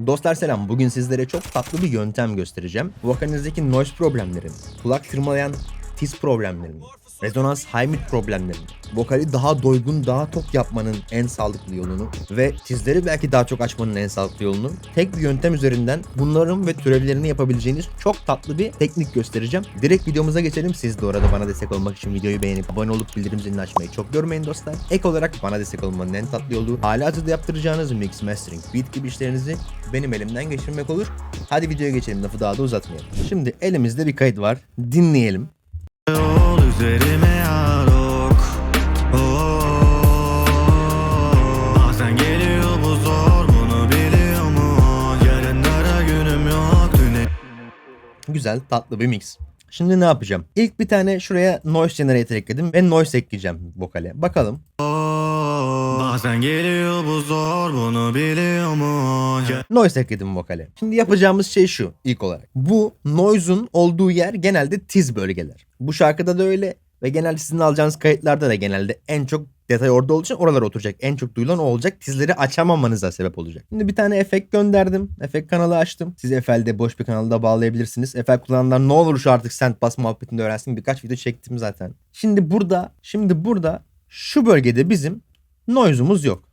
Dostlar selam. Bugün sizlere çok tatlı bir yöntem göstereceğim. Vokalinizdeki noise problemlerini, kulak tırmalayan tiz problemlerini, rezonans high mid problemlerini, vokali daha doygun, daha tok yapmanın en sağlıklı yolunu ve tizleri belki daha çok açmanın en sağlıklı yolunu tek bir yöntem üzerinden bunların ve türevlerini yapabileceğiniz çok tatlı bir teknik göstereceğim. Direkt videomuza geçelim. Siz de orada bana destek olmak için videoyu beğenip abone olup bildirim zilini açmayı çok görmeyin dostlar. Ek olarak bana destek olmanın en tatlı yolu hala hazırda yaptıracağınız mix, mastering, beat gibi işlerinizi benim elimden geçirmek olur. Hadi videoya geçelim lafı daha da uzatmayalım. Şimdi elimizde bir kayıt var. Dinleyelim. Yol üzerime yar Oh, Bazen geliyor bu zor bunu biliyor mu? Yarınlara günüm yok Güzel tatlı bir mix. Şimdi ne yapacağım? İlk bir tane şuraya noise generator ekledim ve noise ekleyeceğim vokale. Bakalım. Bazen geliyor bu zor bunu biliyor mu Noise ekledim vokale. Şimdi yapacağımız şey şu ilk olarak. Bu noise'un olduğu yer genelde tiz bölgeler. Bu şarkıda da öyle ve genelde sizin alacağınız kayıtlarda da genelde en çok detay orada olduğu için oralara oturacak. En çok duyulan o olacak. Tizleri açamamanıza sebep olacak. Şimdi bir tane efekt gönderdim. Efekt kanalı açtım. Siz FL'de boş bir kanalda bağlayabilirsiniz. FL kullananlar ne olur şu artık Sandbass muhabbetini öğrensin. Birkaç video çektim zaten. Şimdi burada, şimdi burada şu bölgede bizim noise'umuz yok.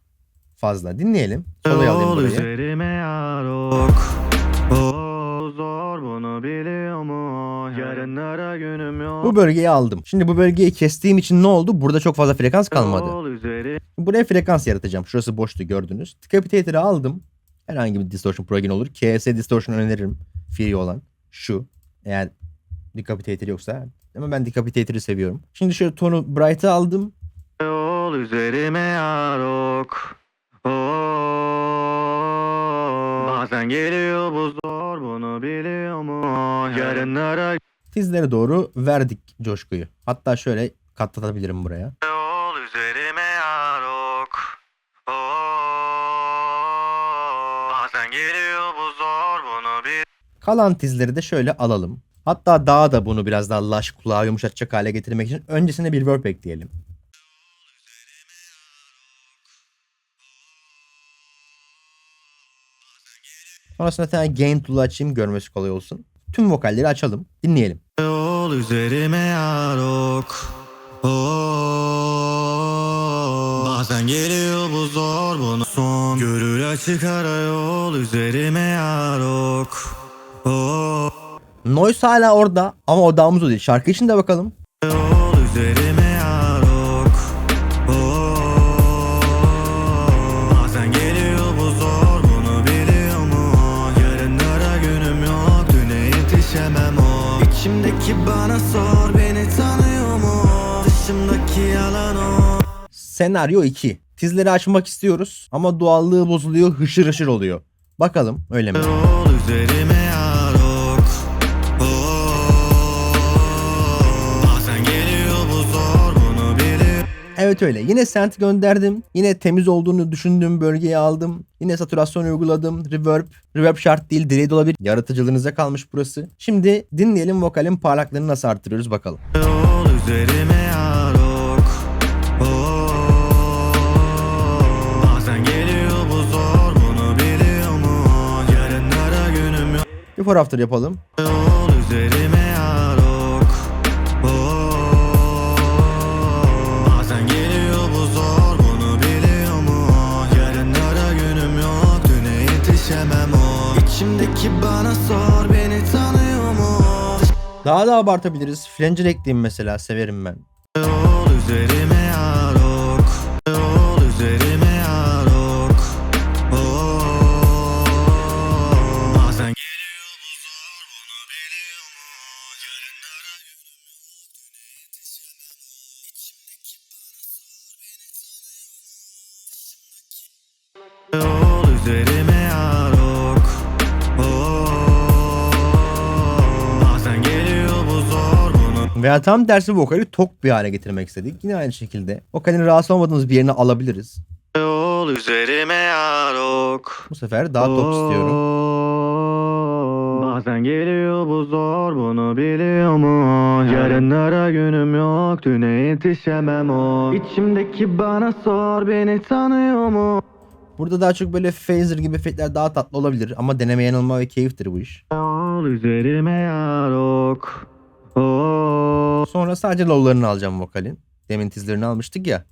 Fazla. Dinleyelim. Soloya alayım burayı. Bu bölgeyi aldım. Şimdi bu bölgeyi kestiğim için ne oldu? Burada çok fazla frekans kalmadı. Buraya frekans yaratacağım. Şurası boştu gördünüz. Decapitator'ı aldım. Herhangi bir distortion plugin olur. KS distortion öneririm. Free olan. Şu. Eğer Decapitator yoksa. Ama ben Decapitator'ı seviyorum. Şimdi şöyle tonu Bright'ı aldım. Yol üzerime yar ok Oh, Bazen geliyor bu zor bunu biliyor mu Yarınlara Tizlere doğru verdik coşkuyu. Hatta şöyle katlatabilirim buraya. yol üzerime yar ok Oh, Bazen geliyor bu zor bunu bil Kalan tizleri de şöyle alalım. Hatta daha da bunu biraz daha laş kulağı yumuşatacak hale getirmek için öncesine bir verb ekleyelim. Sonrasında bir tane gain tool'u açayım görmesi kolay olsun. Tüm vokalleri açalım. Dinleyelim. Yol üzerime yar ok Oh, Bazen geliyor bu zor bunu son Görür açık ara yol üzerime yar ok Oh, Noise hala orada ama odağımız o değil. Şarkı için de bakalım. İçimdeki bana sor beni tanıyor mu Dışımdaki yalan o Senaryo 2. Tizleri açmak istiyoruz ama doğallığı bozuluyor, hışır hışır oluyor. Bakalım öyle mi? Yol üzerime Evet öyle. Yine sent gönderdim. Yine temiz olduğunu düşündüğüm bölgeyi aldım. Yine saturasyon uyguladım. Reverb. Reverb şart değil. Delay de olabilir. Yaratıcılığınıza kalmış burası. Şimdi dinleyelim vokalin parlaklığını nasıl arttırıyoruz bakalım. Yol üzerime yar ok Oh, Bazen geliyor bu zor bunu biliyor mu Yarınlara günüm yok Before after yapalım. Yol İçimdeki bana sor beni tanıyor mu Daha da abartabiliriz. Flanger ekleyeyim mesela. Severim ben. Yol üzerime yar ok Yol üzerime Veya tam tersi vokali tok bir hale getirmek istedik. Yine aynı şekilde. Vokalin rahatsız olmadığımız bir yerine alabiliriz. Yol üzerime yar ok Bu sefer daha tok istiyorum. Bazen geliyor bu zor bunu biliyor mu Yarınlara günüm yok düne yetişemem o İçimdeki bana sor beni tanıyor mu Burada daha çok böyle phaser gibi efektler daha tatlı olabilir ama deneme yanılma ve keyiftir bu iş. Ol üzerime yar ok Oh. Sonra sadece low'larını alacağım vokalin. Demin tizlerini almıştık ya.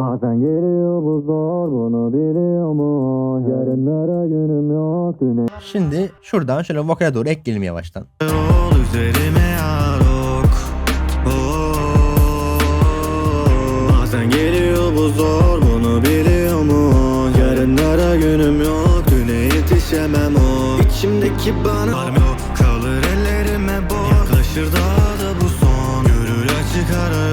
Bazen geliyor bu zor bunu biliyor mu Yarınlara günüm yok Şimdi şuradan şöyle vokale doğru ekleyelim yavaştan. Üzerime İçimdeki bana Varım yok kalır ellerime boş Yaklaşır daha da bu son. Görür açık ara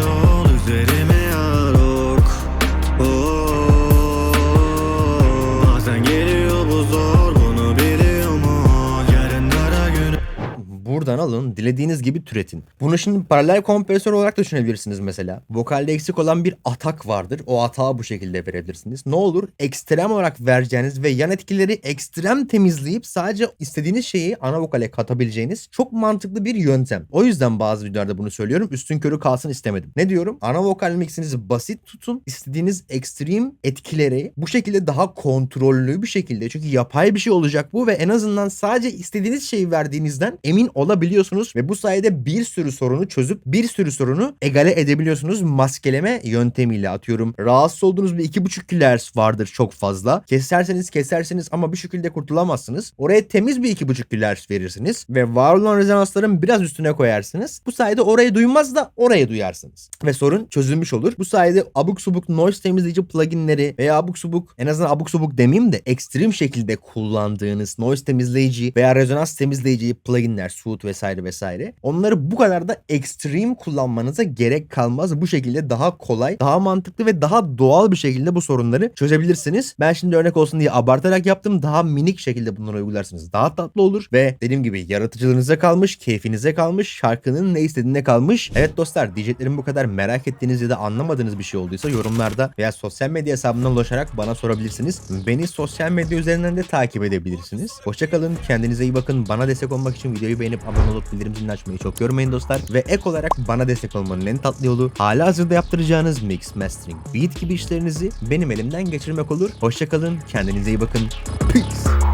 dilediğiniz gibi türetin. Bunu şimdi paralel kompresör olarak düşünebilirsiniz mesela. Vokalde eksik olan bir atak vardır. O atağı bu şekilde verebilirsiniz. Ne olur ekstrem olarak vereceğiniz ve yan etkileri ekstrem temizleyip sadece istediğiniz şeyi ana vokale katabileceğiniz çok mantıklı bir yöntem. O yüzden bazı videolarda bunu söylüyorum. Üstün körü kalsın istemedim. Ne diyorum? Ana vokal mixinizi basit tutun. İstediğiniz ekstrem etkileri bu şekilde daha kontrollü bir şekilde çünkü yapay bir şey olacak bu ve en azından sadece istediğiniz şeyi verdiğinizden emin olabiliyorsunuz ve bu sayede bir sürü sorunu çözüp bir sürü sorunu egale edebiliyorsunuz maskeleme yöntemiyle atıyorum. Rahatsız olduğunuz bir 2.5 kHz vardır çok fazla. Keserseniz keserseniz ama bir şekilde kurtulamazsınız. Oraya temiz bir 2.5 kHz verirsiniz ve var olan rezonansların biraz üstüne koyarsınız. Bu sayede orayı duymaz da oraya duyarsınız. Ve sorun çözülmüş olur. Bu sayede abuk subuk noise temizleyici pluginleri veya abuk subuk en azından abuk subuk demeyeyim de ekstrem şekilde kullandığınız noise temizleyici veya rezonans temizleyici pluginler, Suit vesaire vesaire. Onları bu kadar da ekstrem kullanmanıza gerek kalmaz. Bu şekilde daha kolay, daha mantıklı ve daha doğal bir şekilde bu sorunları çözebilirsiniz. Ben şimdi örnek olsun diye abartarak yaptım. Daha minik şekilde bunları uygularsınız. Daha tatlı olur ve dediğim gibi yaratıcılığınıza kalmış, keyfinize kalmış, şarkının ne istediğine kalmış. Evet dostlar diyeceklerim bu kadar merak ettiğiniz ya da anlamadığınız bir şey olduysa yorumlarda veya sosyal medya hesabımdan ulaşarak bana sorabilirsiniz. Beni sosyal medya üzerinden de takip edebilirsiniz. Hoşçakalın, kendinize iyi bakın. Bana destek olmak için videoyu beğenip abone olup zilini açmayı çok yormayın dostlar. Ve ek olarak bana destek olmanın en tatlı yolu hala hazırda yaptıracağınız mix, mastering, beat gibi işlerinizi benim elimden geçirmek olur. Hoşçakalın, kendinize iyi bakın. Peace.